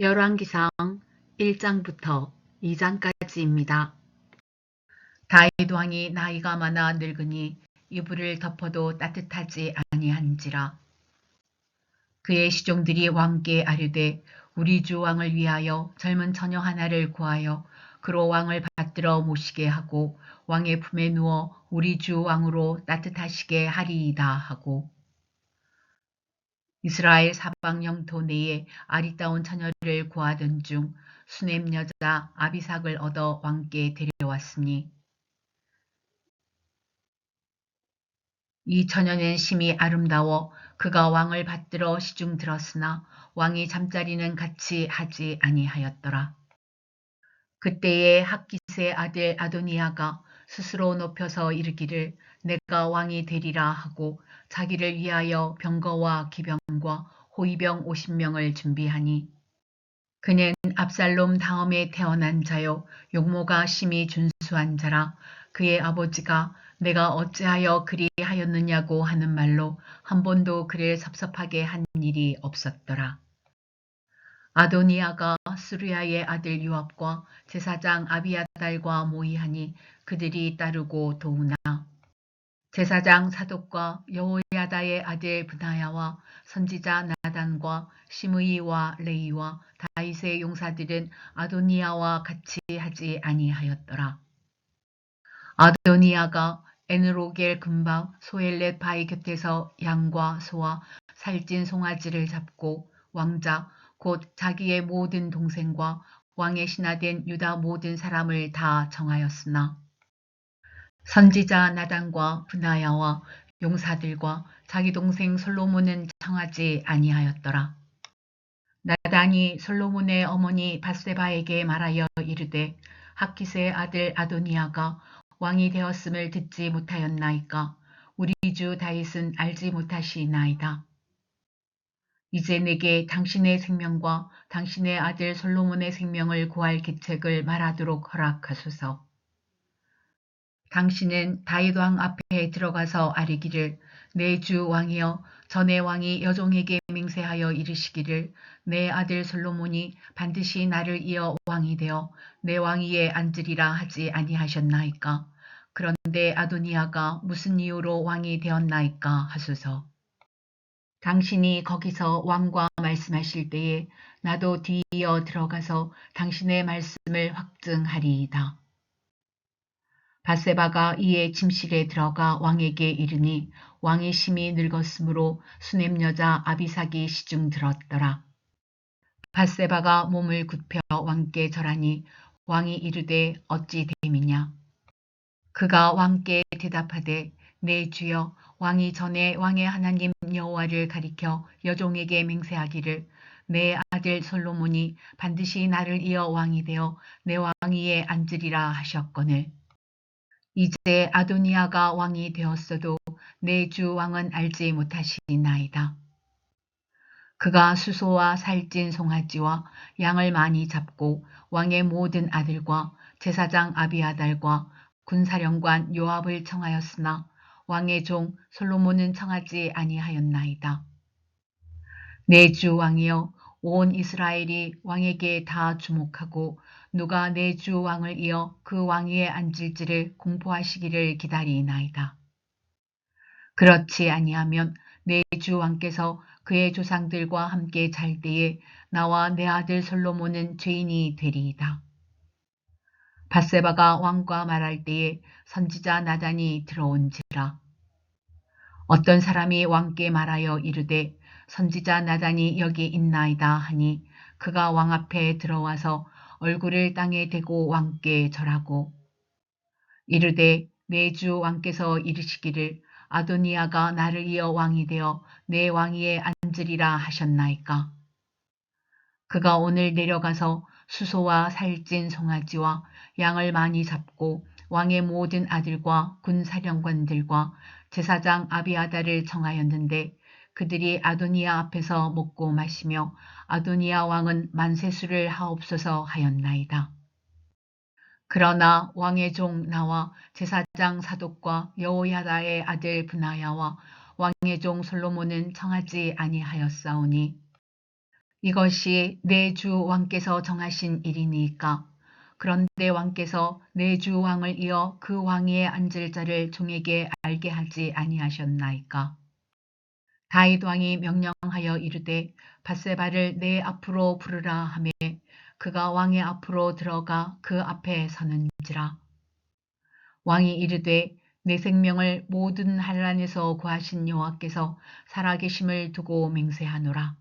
열왕기상 1장부터 2장까지입니다. 다윗 왕이 나이가 많아 늙으니 이불을 덮어도 따뜻하지 아니한지라. 그의 시종들이 왕께 아뢰되 우리 주 왕을 위하여 젊은 처녀 하나를 구하여 그로 왕을 받들어 모시게 하고 왕의 품에 누워 우리 주 왕으로 따뜻하시게 하리이다 하고 이스라엘 사방 영토 내에 아리따운 처녀를 구하던 중 수넴 여자 아비삭을 얻어 왕께 데려왔으니 이 처녀는 심히 아름다워 그가 왕을 받들어 시중 들었으나 왕이 잠자리는 같이 하지 아니하였더라. 그때에 학기스의 아들 아도니아가 스스로 높여서 이르기를 내가 왕이 되리라 하고 자기를 위하여 병거와 기병과 호위병 50명을 준비하니 그는 압살롬 다음에 태어난 자요 용모가 심히 준수한 자라 그의 아버지가 내가 어찌하여 그리 하였느냐고 하는 말로 한 번도 그를 섭섭하게 한 일이 없었더라. 아도니아가 수르야의 아들 요압과 제사장 아비아달과 모이하니 그들이 따르고 도우나 제사장 사독과 여호야 다의 아들 브나야와 선지자 나단과 시므이와 레이와 다윗의 용사들은 아도니아와 같이 하지 아니하였더라. 아도니아가 에느로겔 근방 소엘렛 바위 곁에서 양과 소와 살찐 송아지를 잡고 왕자 곧 자기의 모든 동생과 왕의 신하된 유다 모든 사람을 다 정하였으나 선지자 나단과 브나야와 용사들과 자기 동생 솔로몬은 청하지 아니하였더라. 나단이 솔로몬의 어머니 바세바에게 말하여 이르되 학기스의 아들 아도니아가 왕이 되었음을 듣지 못하였나이까 우리 주 다윗은 알지 못하시나이다. 이제 내게 당신의 생명과 당신의 아들 솔로몬의 생명을 구할 계책을 말하도록 허락하소서. 당신은 다윗 왕 앞에 들어가서 아뢰기를 내 주 왕이여 전의 왕이 여종에게 맹세하여 이르시기를 내 아들 솔로몬이 반드시 나를 이어 왕이 되어 내 왕위에 앉으리라 하지 아니하셨나이까. 그런데 아도니아가 무슨 이유로 왕이 되었나이까 하소서. 당신이 거기서 왕과 말씀하실 때에 나도 뒤이어 들어가서 당신의 말씀을 확증하리이다. 바세바가 이에 침실에 들어가 왕에게 이르니 왕이 심히 늙었으므로 수넴 여자 아비삭이 시중 들었더라. 바세바가 몸을 굽혀 왕께 절하니 왕이 이르되 어찌 됨이냐. 그가 왕께 대답하되 내 주여 왕이 전에 왕의 하나님 여호와를 가리켜 여종에게 맹세하기를 내 아들 솔로몬이 반드시 나를 이어 왕이 되어 내 왕위에 앉으리라 하셨거늘 이제 아도니아가 왕이 되었어도 내 주 왕은 알지 못하시나이다. 그가 수소와 살찐 송아지와 양을 많이 잡고 왕의 모든 아들과 제사장 아비아달과 군사령관 요압을 청하였으나 왕의 종 솔로몬은 청하지 아니하였나이다. 내 주 왕이여 온 이스라엘이 왕에게 다 주목하고 누가 내 주 왕을 이어 그 왕위에 앉을지를 공포하시기를 기다리나이다. 그렇지 아니하면 내 주 왕께서 그의 조상들과 함께 잘 때에 나와 내 아들 솔로몬은 죄인이 되리이다. 바세바가 왕과 말할 때에 선지자 나단이 들어온지라. 어떤 사람이 왕께 말하여 이르되 선지자 나단이 여기 있나이다 하니 그가 왕 앞에 들어와서 얼굴을 땅에 대고 왕께 절하고 이르되 내주 왕께서 이르시기를 아도니아가 나를 이어 왕이 되어 내 왕위에 앉으리라 하셨나이까. 그가 오늘 내려가서 수소와 살찐 송아지와 양을 많이 잡고 왕의 모든 아들과 군 사령관들과 제사장 아비아다를 청하였는데 그들이 아도니아 앞에서 먹고 마시며 아도니아 왕은 만세수를 하옵소서 하였나이다. 그러나 왕의 종 나와 제사장 사독과 여호야다의 아들 브나야와 왕의 종 솔로몬은 청하지 아니하였사오니 이것이 내 주 왕께서 정하신 일이니까. 그런데 왕께서 내 주 왕을 이어 그 왕위에 앉을 자를 종에게 알게 하지 아니하셨나이까. 다윗 왕이 명령하여 이르되 바세바를 내 앞으로 부르라 하매 그가 왕의 앞으로 들어가 그 앞에 서는지라. 왕이 이르되 내 생명을 모든 한란에서 구하신 여호와께서 살아계심을 두고 맹세하노라.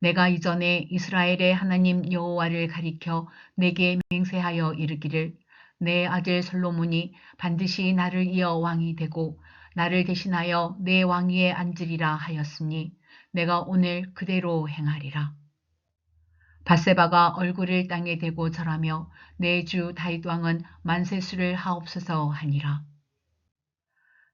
내가 이전에 이스라엘의 하나님 여호와를 가리켜 내게 맹세하여 이르기를 내 아들 솔로몬이 반드시 나를 이어 왕이 되고 나를 대신하여 내 왕위에 앉으리라 하였으니 내가 오늘 그대로 행하리라. 바세바가 얼굴을 땅에 대고 절하며 내 주 다윗 왕은 만세수를 하옵소서 하니라.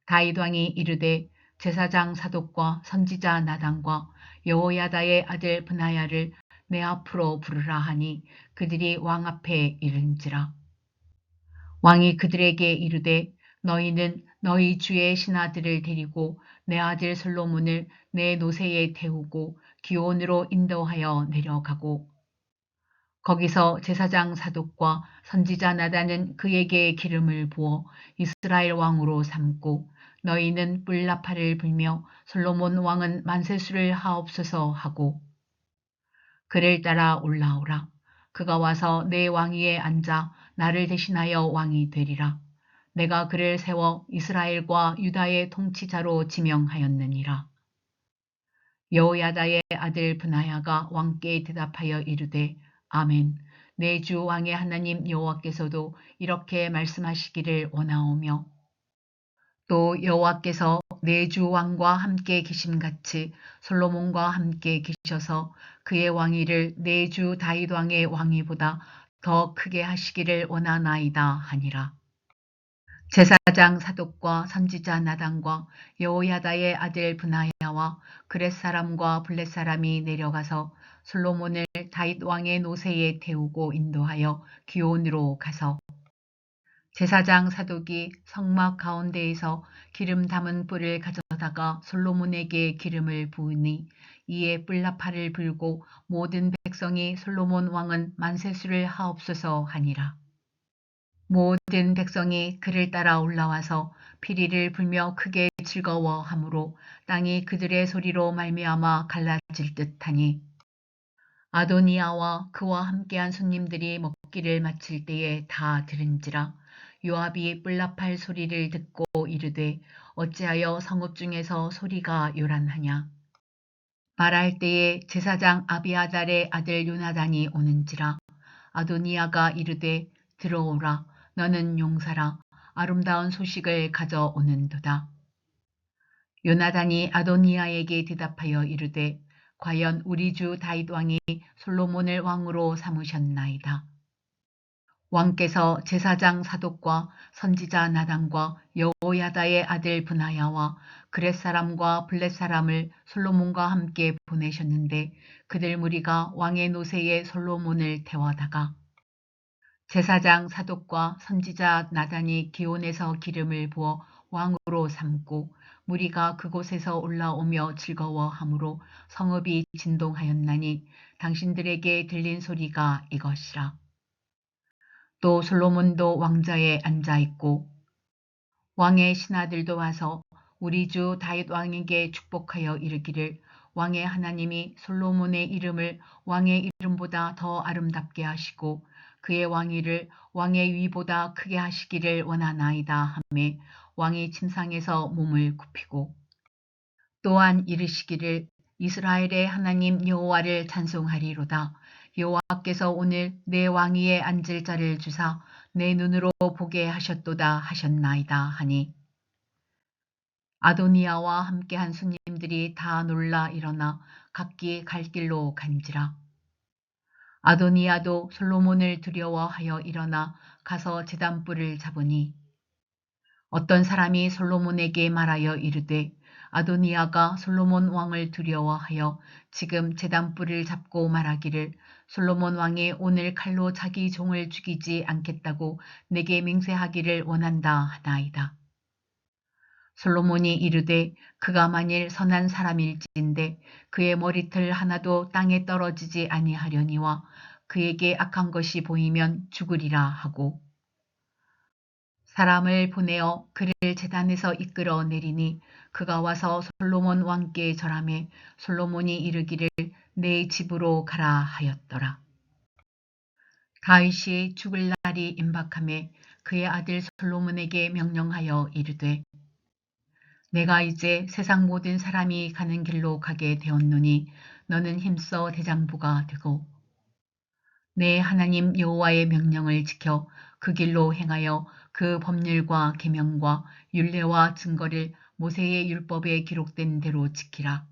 다윗 왕이 이르되 제사장 사독과 선지자 나단과 여호야다의 아들 브나야를 내 앞으로 부르라 하니 그들이 왕 앞에 이른지라. 왕이 그들에게 이르되 너희는 너희 주의 신하들을 데리고 내 아들 솔로몬을 내 노새에 태우고 기온으로 인도하여 내려가고 거기서 제사장 사독과 선지자 나단은 그에게 기름을 부어 이스라엘 왕으로 삼고 너희는 뿔나팔을 불며 솔로몬 왕은 만세수를 하옵소서 하고 그를 따라 올라오라. 그가 와서 내 왕위에 앉아 나를 대신하여 왕이 되리라. 내가 그를 세워 이스라엘과 유다의 통치자로 지명하였느니라. 여호야다의 아들 브나야가 왕께 대답하여 이르되 아멘. 내 주 왕의 하나님 여호와께서도 이렇게 말씀하시기를 원하오며 또 여호와께서 내 주 왕과 함께 계심 같이 솔로몬과 함께 계셔서 그의 왕위를 내 주 다윗 왕의 왕위보다 더 크게 하시기를 원하나이다 하니라. 제사장 사독과 선지자 나단과 여호야다의 아들 브나야와 그렛 사람과 블렛 사람이 내려가서 솔로몬을 다윗 왕의 노새에 태우고 인도하여 기온으로 가서 제사장 사독이 성막 가운데에서 기름 담은 뿔을 가져다가 솔로몬에게 기름을 부으니 이에 뿔나팔을 불고 모든 백성이 솔로몬 왕은 만세수를 하옵소서 하니라. 모든 백성이 그를 따라 올라와서 피리를 불며 크게 즐거워하므로 땅이 그들의 소리로 말미암아 갈라질 듯하니. 아도니아와 그와 함께한 손님들이 먹기를 마칠 때에 다 들은지라 요압이 뿔나팔 소리를 듣고 이르되 어찌하여 성읍 중에서 소리가 요란하냐? 말할 때에 제사장 아비아달의 아들 요나단이 오는지라 아도니아가 이르되 들어오라 너는 용사라 아름다운 소식을 가져오는도다. 요나단이 아도니아에게 대답하여 이르되 과연 우리 주 다윗 왕이 솔로몬을 왕으로 삼으셨나이다. 왕께서 제사장 사독과 선지자 나단과 여호야다의 아들 브나야와 그렛 사람과 블렛 사람을 솔로몬과 함께 보내셨는데 그들 무리가 왕의 노새에 솔로몬을 태워다가 제사장 사독과 선지자 나단이 기온에서 기름을 부어 왕으로 삼고 무리가 그곳에서 올라오며 즐거워하므로 성읍이 진동하였나니 당신들에게 들린 소리가 이것이라. 또 솔로몬도 왕자에 앉아 있고 왕의 신하들도 와서 우리 주 다윗 왕에게 축복하여 이르기를 왕의 하나님이 솔로몬의 이름을 왕의 이름보다 더 아름답게 하시고 그의 왕위를 왕의 위보다 크게 하시기를 원하나이다 하매 왕이 침상에서 몸을 굽히고 또한 이르시기를 이스라엘의 하나님 여호와를 찬송하리로다. 여호와께서 오늘 내 왕위에 앉을 자를 주사 내 눈으로 보게 하셨도다 하셨나이다 하니 아도니아와 함께한 손님들이 다 놀라 일어나 각기 갈 길로 간지라. 아도니아도 솔로몬을 두려워하여 일어나 가서 제단불을 잡으니 어떤 사람이 솔로몬에게 말하여 이르되 아도니아가 솔로몬 왕을 두려워하여 지금 제단불을 잡고 말하기를 솔로몬 왕이 오늘 칼로 자기 종을 죽이지 않겠다고 내게 맹세하기를 원한다 하나이다. 솔로몬이 이르되 그가 만일 선한 사람일지인데 그의 머리털 하나도 땅에 떨어지지 아니하려니와 그에게 악한 것이 보이면 죽으리라 하고 사람을 보내어 그를 재단에서 이끌어 내리니 그가 와서 솔로몬 왕께 절함에 솔로몬이 이르기를 내 집으로 가라 하였더라. 다윗이 죽을 날이 임박함에 그의 아들 솔로몬에게 명령하여 이르되 내가 이제 세상 모든 사람이 가는 길로 가게 되었노니 너는 힘써 대장부가 되고 내 하나님 여호와의 명령을 지켜 그 길로 행하여 그 법률과 계명과 율례와 증거를 모세의 율법에 기록된 대로 지키라.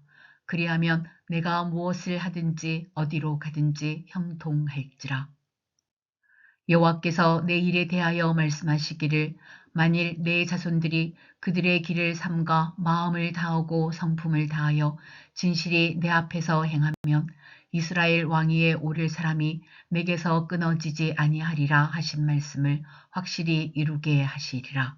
그리하면 내가 무엇을 하든지 어디로 가든지 형통할지라. 여호와께서 내 일에 대하여 말씀하시기를 만일 내 자손들이 그들의 길을 삼가 마음을 다하고 성품을 다하여 진실이 내 앞에서 행하면 이스라엘 왕위에 오를 사람이 내게서 끊어지지 아니하리라 하신 말씀을 확실히 이루게 하시리라.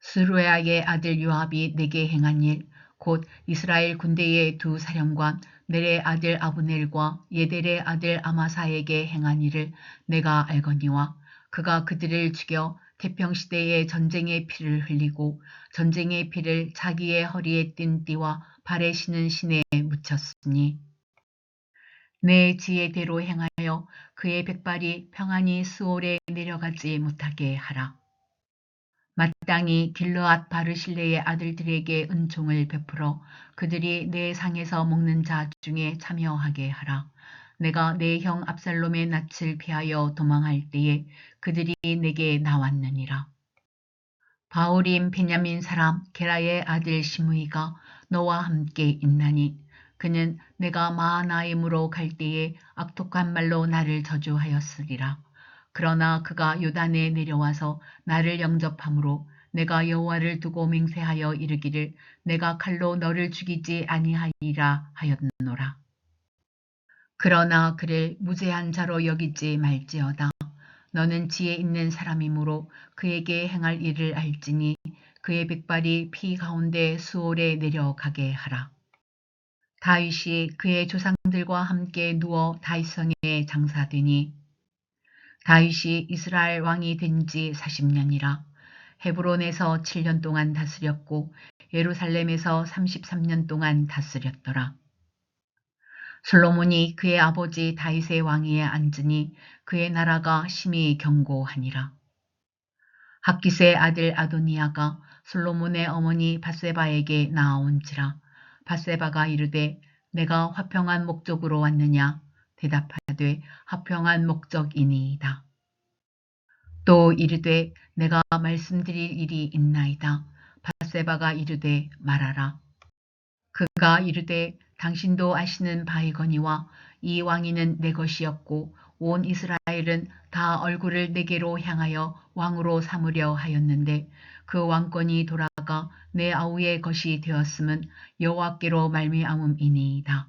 스루야의 아들 요압이 내게 행한 일, 곧 이스라엘 군대의 두 사령관 넬의 아들 아브넬과 예델의 아들 아마사에게 행한 일을 내가 알거니와 그가 그들을 죽여 태평시대의 전쟁의 피를 흘리고 전쟁의 피를 자기의 허리에 띤 띠와 발에 신은 신에 묻혔으니 내 지혜대로 행하여 그의 백발이 평안히 수월에 내려가지 못하게 하라. 마땅히 길르앗 바르실레의 아들들에게 은총을 베풀어 그들이 내 상에서 먹는 자 중에 참여하게 하라. 내가 내 형 압살롬의 낯을 피하여 도망할 때에 그들이 내게 나왔느니라. 바울임 베냐민 사람 게라의 아들 시므이가 너와 함께 있나니 그는 내가 마하나임으로 갈 때에 악독한 말로 나를 저주하였으리라. 그러나 그가 요단에 내려와서 나를 영접함으로 내가 여호와를 두고 맹세하여 이르기를 내가 칼로 너를 죽이지 아니하리라 하였노라. 그러나 그를 무죄한 자로 여기지 말지어다. 너는 지혜 있는 사람이므로 그에게 행할 일을 알지니 그의 백발이 피 가운데 수월에 내려가게 하라. 다윗이 그의 조상들과 함께 누워 다윗성에 장사되니 다윗이 이스라엘 왕이 된 지 40년이라 헤브론에서 7년 동안 다스렸고 예루살렘에서 33년 동안 다스렸더라. 솔로몬이 그의 아버지 다윗의 왕위에 앉으니 그의 나라가 심히 견고하니라. 학기스의 아들 아도니아가 솔로몬의 어머니 바세바에게 나아온지라 바세바가 이르되 내가 화평한 목적으로 왔느냐 대답하되 화평한 목적이니이다. 또 이르되 내가 말씀드릴 일이 있나이다. 바세바가 이르되 말하라. 그가 이르되 당신도 아시는 바이거니와 이 왕위는 내 것이었고 온 이스라엘은 다 얼굴을 내게로 향하여 왕으로 삼으려 하였는데 그 왕권이 돌아가 내 아우의 것이 되었음은 여호와께로 말미암음이니이다.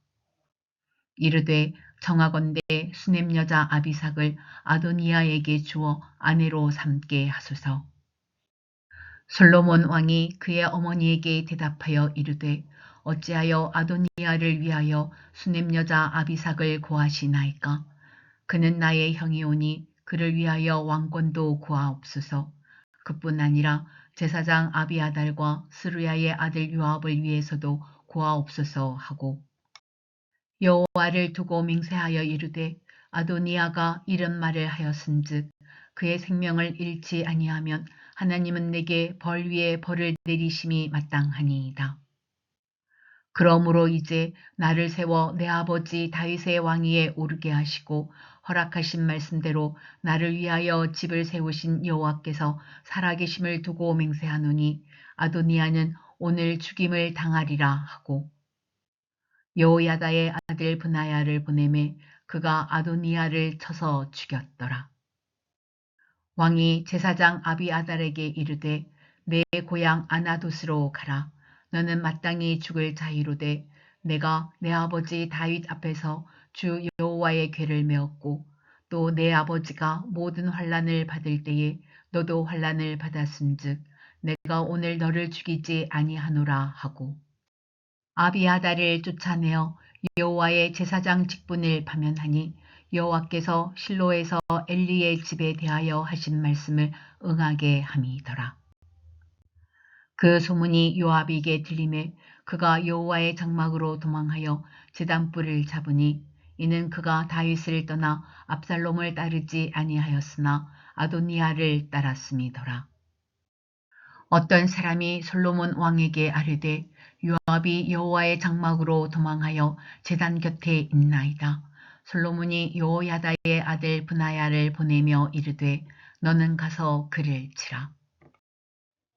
이르되 정하건대 수냄 여자 아비삭을 아도니아에게 주어 아내로 삼게 하소서. 솔로몬 왕이 그의 어머니에게 대답하여 이르되 어찌하여 아도니아를 위하여 수냄 여자 아비삭을 구하시나이까? 그는 나의 형이오니 그를 위하여 왕권도 구하옵소서. 그뿐 아니라 제사장 아비아달과 스루야의 아들 요압을 위해서도 고하옵소서 하고 여호와를 두고 맹세하여 이르되 아도니아가 이런 말을 하였은즉 그의 생명을 잃지 아니하면 하나님은 내게 벌 위에 벌을 내리심이 마땅하니이다. 그러므로 이제 나를 세워 내 아버지 다윗의 왕위에 오르게 하시고 허락하신 말씀대로 나를 위하여 집을 세우신 여호와께서 살아계심을 두고 맹세하노니 아도니아는 오늘 죽임을 당하리라 하고 여호야다의 아들 브나야를 보내매 그가 아도니아를 쳐서 죽였더라. 왕이 제사장 아비아달에게 이르되 내 고향 아나도스로 가라. 너는 마땅히 죽을 자이로되 내가 내 아버지 다윗 앞에서 주 여호와의 괴를 메었고 또 내 아버지가 모든 환란을 받을 때에 너도 환란을 받았은즉 내가 오늘 너를 죽이지 아니하노라 하고 아비아다를 쫓아내어 여호와의 제사장 직분을 파면하니 여호와께서 실로에서 엘리의 집에 대하여 하신 말씀을 응하게 함이더라. 그 소문이 요압에게 들림에 그가 여호와의 장막으로 도망하여 제단불을 잡으니 이는 그가 다윗을 떠나 압살롬을 따르지 아니하였으나 아도니아를 따랐음이더라. 어떤 사람이 솔로몬 왕에게 아뢰되 요압이 여호와의 장막으로 도망하여 제단 곁에 있나이다. 솔로몬이 여호야다의 아들 브나야를 보내며 이르되 너는 가서 그를 치라.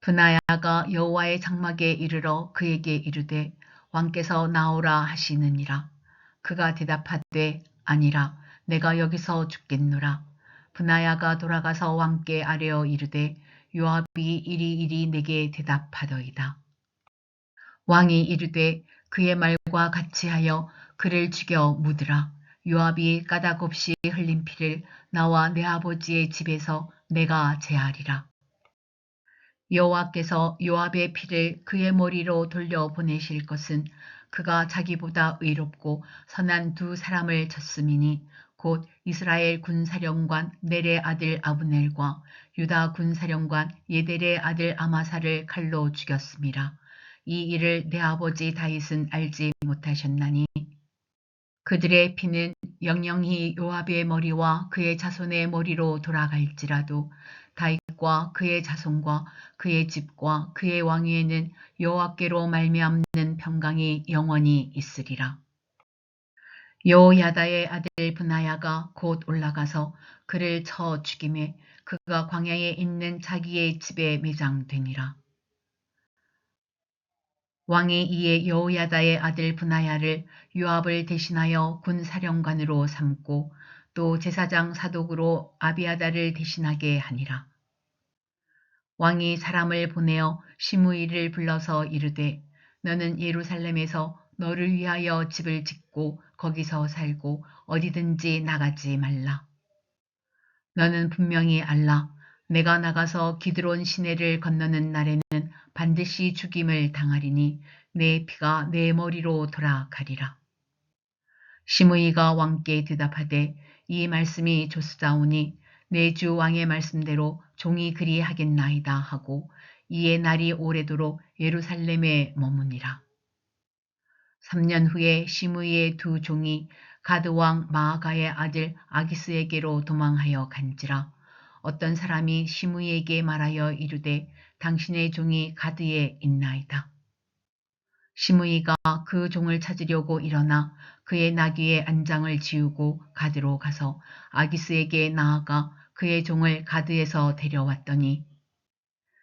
브나야가 여호와의 장막에 이르러 그에게 이르되 왕께서 나오라 하시느니라. 그가 대답하되 아니라 내가 여기서 죽겠노라. 브나야가 돌아가서 왕께 아뢰어 이르되 요압이 이리이리 내게 대답하더이다. 왕이 이르되 그의 말과 같이 하여 그를 죽여 묻으라. 요압이 까닭 없이 흘린 피를 나와 내 아버지의 집에서 내가 제하리라. 여호와께서 요압의 피를 그의 머리로 돌려 보내실 것은 그가 자기보다 의롭고 선한 두 사람을 쳤음이니 곧 이스라엘 군사령관 넬의 아들 아브넬과 유다 군사령관 예델의 아들 아마사를 칼로 죽였습니다. 이 일을 내 아버지 다윗은 알지 못하셨나니 그들의 피는 영영히 요압의 머리와 그의 자손의 머리로 돌아갈지라도 다윗과 그의 자손과 그의 집과 그의 왕위에는 여호와께로 말미암는 평강이 영원히 있으리라. 여호야다의 아들 브나야가 곧 올라가서 그를 쳐 죽임에 그가 광야에 있는 자기의 집에 매장되니라. 왕이 이에 여호야다의 아들 브나야를 요압을 대신하여 군사령관으로 삼고 또 제사장 사독으로 아비아다를 대신하게 하니라. 왕이 사람을 보내어 시므이를 불러서 이르되 너는 예루살렘에서 너를 위하여 집을 짓고 거기서 살고 어디든지 나가지 말라. 너는 분명히 알라. 내가 나가서 기드론 시내를 건너는 날에는 반드시 죽임을 당하리니 내 피가 내 머리로 돌아가리라. 시므이가 왕께 대답하되 이 말씀이 좋사오니 내 주 왕의 말씀대로 종이 그리 하겠나이다 하고 이에 날이 오래도록 예루살렘에 머무니라. 3년 후에 시므이의 두 종이 가드왕 마아가의 아들 아기스에게로 도망하여 간지라 어떤 사람이 시므이에게 말하여 이르되 당신의 종이 가드에 있나이다. 시므이가 그 종을 찾으려고 일어나 그의 나귀의 안장을 지우고 가드로 가서 아기스에게 나아가 그의 종을 가드에서 데려왔더니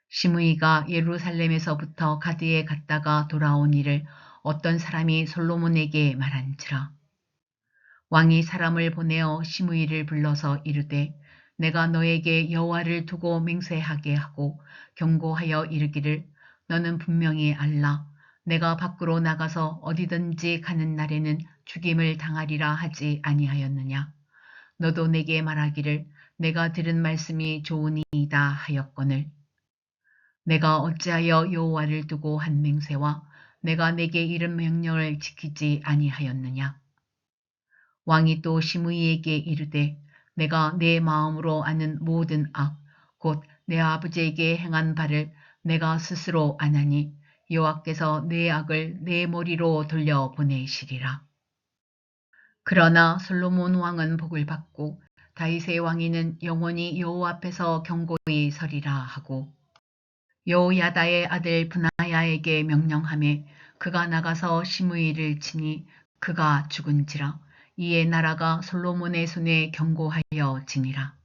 시므이가 예루살렘에서부터 가드에 갔다가 돌아온 일을 어떤 사람이 솔로몬에게 말한지라. 왕이 사람을 보내어 시므이를 불러서 이르되 내가 너에게 여호와를 두고 맹세하게 하고 경고하여 이르기를 너는 분명히 알라. 내가 밖으로 나가서 어디든지 가는 날에는 죽임을 당하리라 하지 아니하였느냐? 너도 내게 말하기를 내가 들은 말씀이 좋으니이다 하였거늘. 내가 어찌하여 여호와를 두고 한 맹세와 내가 내게 이른 명령을 지키지 아니하였느냐? 왕이 또 시므이에게 이르되 내가 내 마음으로 아는 모든 악, 곧 내 아버지에게 행한 바를 내가 스스로 안하니 여호와께서 내 악을 내 머리로 돌려 보내시리라. 그러나 솔로몬 왕은 복을 받고 다윗의 왕위는 영원히 여호와 앞에서 경고히 서리라 하고 여호야다의 아들 분하야에게 명령함에 그가 나가서 시므이를 치니 그가 죽은지라 이에 나라가 솔로몬의 손에 경고하여 지니라.